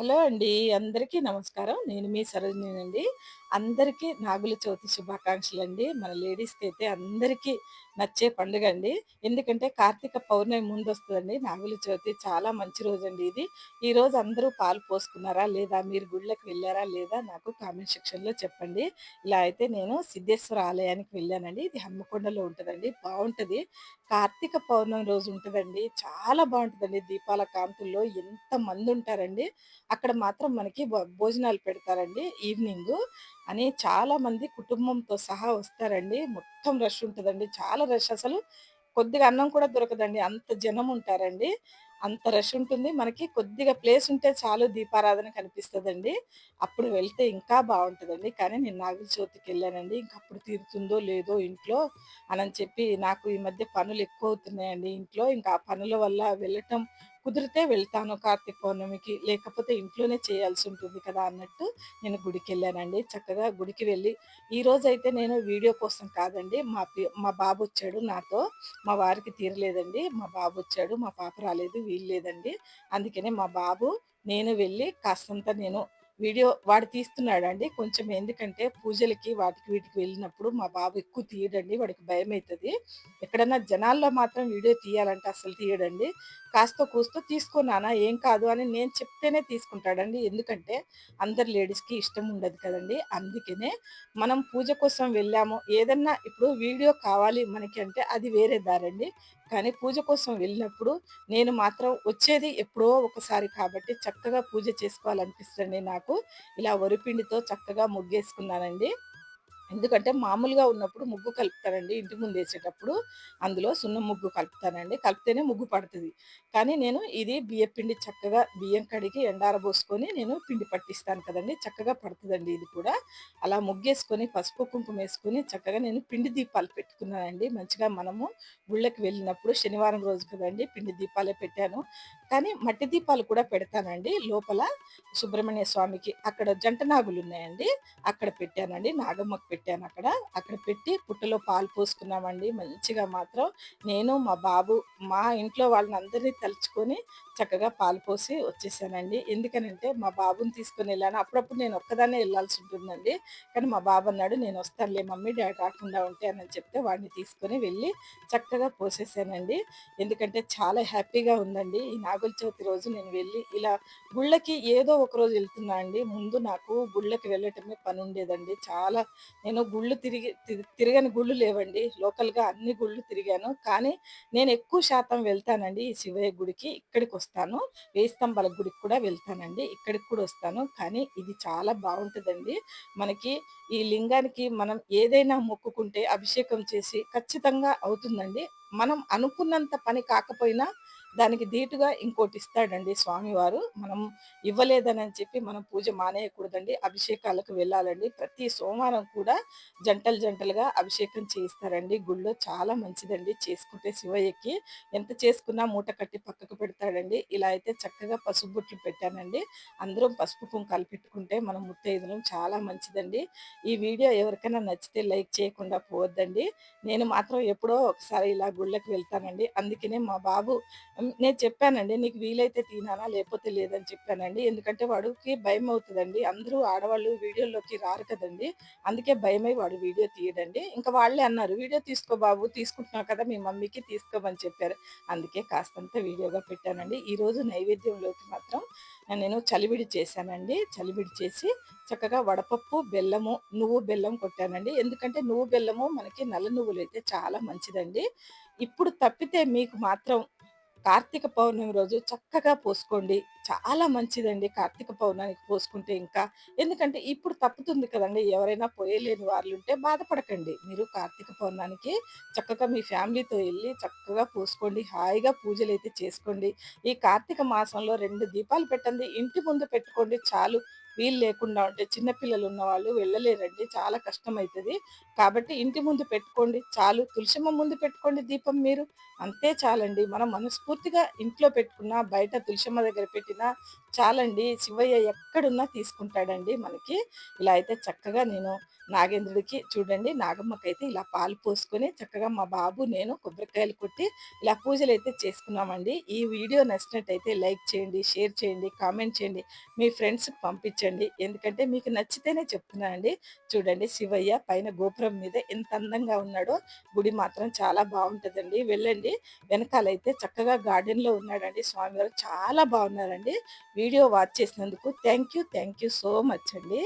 Hello అండి. అందరికీ నమస్కారం. నేను మీ సరోజినినండి. అందరికీ నాగుల చవితి శుభాకాంక్షలండి. మన లేడీస్కి అయితే అందరికీ నచ్చే పండుగ అండి ఎందుకంటే కార్తీక పౌర్ణమి వస్తుందండి నాగుల చవితి. చాలా మంచి రోజు అండి ఇది. ఈరోజు అందరూ పాలు పోసుకున్నారా లేదా? మీరు గుళ్ళకి వెళ్ళారా లేదా? నాకు కామెంట్ సెక్షన్‌లో చెప్పండి. ఇలా అయితే నేను సిద్ధేశ్వర ఆలయానికి వెళ్ళానండి. ఇది హన్మకొండలో ఉంటుందండి బాగుంటుంది కార్తీక పౌర్ణమి రోజు ఉంటుందండి చాలా బాగుంటుందండి దీపాల కాంతుల్లో ఎంత మంది ఉంటారండి అక్కడ మాత్రం మనకి భోజనాలు పెడతారండి ఈవినింగ్ అని చాలామంది కుటుంబంతో సహా వస్తారండి. మొత్తం రష్ ఉంటుందండి చాలా రష్ అసలు కొద్దిగా అన్నం కూడా దొరకదండి. అంత జనం ఉంటారండి. అంత రష్ ఉంటుంది. మనకి కొద్దిగా ప్లేస్ ఉంటే చాలు దీపారాధన కనిపిస్తుందండి అప్పుడు వెళ్తే ఇంకా బాగుంటుందండి కానీ నేను నాగుల చవితికెళ్ళానండి. ఇంకా అప్పుడు తీరుతుందో లేదో ఇంట్లో అనని చెప్పి నాకు ఈ మధ్య పనులు ఎక్కువ అవుతున్నాయండి ఇంట్లో. ఇంకా ఆ పనుల వల్ల వెళ్ళటం కుదిరితే వెళ్తాను కార్తీక పౌర్ణమికి. లేకపోతే ఇంట్లోనే చేయాల్సి ఉంటుంది కదా అన్నట్టు నేను గుడికి వెళ్ళానండి చక్కగా గుడికి వెళ్ళి ఈరోజైతే నేను వీడియో కోసం కాదండి. మా మా మా బాబొచ్చాడు నాతో. మా వారికి తీరలేదండి. మా బాబు వచ్చాడు మా పాప రాలేదు. వీలు లేదండి. అందుకనే మా బాబు, నేను వెళ్ళి కాస్తంత నేను వీడియో వాడు తీస్తున్నాడండి. కొంచెం ఎందుకంటే పూజలకి వాటికి వీటికి వెళ్ళినప్పుడు మా బాబు ఎక్కువ తీయడండి. వాడికి భయం అవుతుంది ఎక్కడన్నా జనాల్లో మాత్రం వీడియో తీయాలంటే అసలు తీయడండి. కాస్త కూస్తో తీసుకున్నానా ఏం కాదు అని నేను చెప్తేనే తీసుకుంటాడండి. ఎందుకంటే అందరు లేడీస్‌కి ఇష్టం ఉండదు కదండి అందుకనే మనం పూజ కోసం వెళ్ళాము. ఏదన్నా ఇప్పుడు వీడియో కావాలి మనకి అంటే అది వేరే దారండి. కానీ పూజ కోసం వెళ్ళినప్పుడు నేను మాత్రం వచ్చేది ఎప్పుడో ఒకసారి కాబట్టి చక్కగా పూజ చేసుకోవాలనిపిస్తుంది నాకు. ఇలా వరిపిండితో చక్కగా ముగ్గేసుకున్నానండి. ఎందుకంటే మామూలుగా ఉన్నప్పుడు ముగ్గు కలుపుతానండి ఇంటి ముందు వేసేటప్పుడు అందులో సున్నం ముగ్గు కలుపుతానండి. కలిపితేనే ముగ్గు పడుతుంది కానీ నేను ఇది బియ్యం పిండి చక్కగా బియ్యం కడిగి ఎండారబోసుకొని నేను పిండి పట్టిస్తాను కదండి చక్కగా పడుతుందండి ఇది కూడా. అలా ముగ్గేసుకొని పసుపు, కుంకుమ వేసుకొని చక్కగా నేను పిండి దీపాలు పెట్టుకున్నానండి. మంచిగా మనము గుళ్ళకి వెళ్ళినప్పుడు శనివారం రోజు కదండి పిండి దీపాలే పెట్టాను. కానీ మట్టి దీపాలు కూడా పెడతానండి లోపల సుబ్రహ్మణ్య స్వామికి. అక్కడ జంట నాగులు ఉన్నాయండి అక్కడ పెట్టానండి. నాగమ్మకి పెట్టాను అక్కడ. అక్కడ పెట్టి పుట్టలో పాలు పోసుకున్నామండి. మంచిగా మాత్రం నేను, మా బాబు, మా ఇంట్లో వాళ్ళని అందరిని తలుచుకొని చక్కగా పాలు పోసి వచ్చేసానండి. ఎందుకనంటే మా బాబుని తీసుకొనెళ్ళాను. అప్పుడప్పుడు నేను ఒక్కదాన్నే ఉంటుందండి కానీ మా బాబు అన్నాడు, "నేనొస్తానులే మమ్మీ డాడీ రాకుండా ఉంటానని అని చెప్తే వాడిని తీసుకొని వెళ్ళి చక్కగా పోసేసానండి. ఎందుకంటే చాలా హ్యాపీగా ఉందండి. ఈ నాగుల చవితి రోజు నేను వెళ్ళి ఇలా గుళ్ళకి ఏదో ఒక రోజు వెళ్తున్నా అండి. ముందు నాకు గుళ్ళకి వెళ్ళటమే పనుండేదండి. చాలా నేను గుళ్ళు తిరిగి తిరగని గుళ్ళు లేవండి. లోకల్‌గా అన్ని గుళ్ళు తిరిగాను. కానీ నేను ఎక్కువ శాతం వెళ్తానండి ఈ శివయ్య గుడికి. ఇక్కడికొస్తాను. వేయి స్తంభాల గుడికి కూడా వెళ్తానండి. ఇక్కడికి కూడా వస్తాను. కానీ ఇది చాలా బాగుంటుందండి మనకి ఈ లింగానికి మనం ఏదైనా మొక్కుకుంటే అభిషేకం చేసి ఖచ్చితంగా అవుతుందండి. మనం అనుకున్నంత పని కాకపోయినా దానికి ధీటుగా ఇంకోటిస్తాడండి స్వామివారు. మనం ఇవ్వలేదని చెప్పి మనం పూజ మానేయకూడదండి. అభిషేకాలకు వెళ్ళాలండి. ప్రతి సోమవారం కూడా జంటలు జంటలుగా అభిషేకం చేయిస్తారండి గుళ్ళో. చాలా మంచిదండి చేసుకుంటే శివయ్యకి. ఎంత చేసుకున్నా మూట కట్టి పక్కకు పెడతాడండి. ఇలా అయితే చక్కగా పసుపు బుట్లు పెట్టానండి. అందరం పసుపు కుంకాలు పెట్టుకుంటే మనం ముత్తైదులం చాలా మంచిదండి. ఈ వీడియో ఎవరికైనా నచ్చితే లైక్ చేయకుండా పోవద్దండి. నేను మాత్రం ఎప్పుడో ఒకసారి ఇలా గుళ్ళకి వెళ్తానండి. అందుకనే మా బాబు నేను చెప్పానండి. "నీకు వీలైతే తినానా లేకపోతే లేదని" చెప్పానండి. ఎందుకంటే వాడికి అవుతుందండి అందరూ ఆడవాళ్ళు వీడియోలోకి రారు కదండి అందుకే భయమై వాడు వీడియో తీయడండి. ఇంకా వాళ్ళే అన్నారు, "వీడియో తీసుకో బాబు తీసుకుంటున్నావు కదా! మీ మమ్మీకి తీసుకోమని" చెప్పారు. అందుకే కాస్తంత వీడియోగా పెట్టానండి. ఈరోజు నైవేద్యంలోకి మాత్రం నేను చలివిడి చేశానండి. చలివిడి చేసి చక్కగా వడపప్పు, బెల్లము, నువ్వు, బెల్లం కొట్టానండి. ఎందుకంటే నువ్వు, బెల్లము మనకి నల్ల నువ్వులైతే చాలా మంచిదండి. ఇప్పుడు తప్పితే మీకు మాత్రం కార్తీక పౌర్ణమి రోజు చక్కగా పోసుకోండి. చాలా మంచిదండి కార్తీక పౌర్ణానికి పోసుకుంటే ఇంకా. ఎందుకంటే ఇప్పుడు తప్పుతుంది కదండి ఎవరైనా పోయలేని వాళ్ళు ఉంటే బాధపడకండి. మీరు కార్తీక పౌర్ణానికి చక్కగా మీ ఫ్యామిలీతో వెళ్ళి చక్కగా పోసుకోండి. హాయిగా పూజలు అయితే చేసుకోండి. ఈ కార్తీక మాసంలో రెండు దీపాలు పెట్టండి. ఇంటి ముందు పెట్టుకోండి చాలు. వీలు లేకుండా ఉంటే చిన్నపిల్లలు ఉన్న వాళ్ళు వెళ్ళలేరండి. చాలా కష్టమైతది. కాబట్టి ఇంటి ముందు పెట్టుకోండి చాలు. తులసిమ్మ ముందు పెట్టుకోండి దీపం మీరు. అంతే చాలండి. మనం మనస్ఫూర్తిగా ఇంట్లో పెట్టుకున్నా, బయట తులసిమ్మ దగ్గర పెట్టిన తీసుకున్నా చాలండి శివయ్య ఎక్కడున్నా తీసుకుంటాడండి మనకి. ఇలా అయితే చక్కగా నేను నాగేంద్రుడికి చూడండి నాగమ్మకి అయితే ఇలా పాలు పోసుకొని చక్కగా మా బాబు నేను కొబ్బరికాయలు కొట్టి ఇలా పూజలు అయితే చేసుకున్నామండి. ఈ వీడియో నచ్చినట్టయితే లైక్ చేయండి షేర్ చేయండి కామెంట్ చేయండి మీ ఫ్రెండ్స్కి పంపించండి. ఎందుకంటే మీకు నచ్చితేనే చెప్తున్నానండి చూడండి శివయ్య పైన గోపురం మీద ఎంత అందంగా ఉన్నాడో గుడి మాత్రం చాలా బాగుంటుందండి. వెళ్ళండి. వెనకాలైతే చక్కగా గార్డెన్లో ఉన్నాడండి. స్వామివారు చాలా బాగున్నారండి. వీడియో వాచ్ చేసినందుకు thank you thank you so much అండి.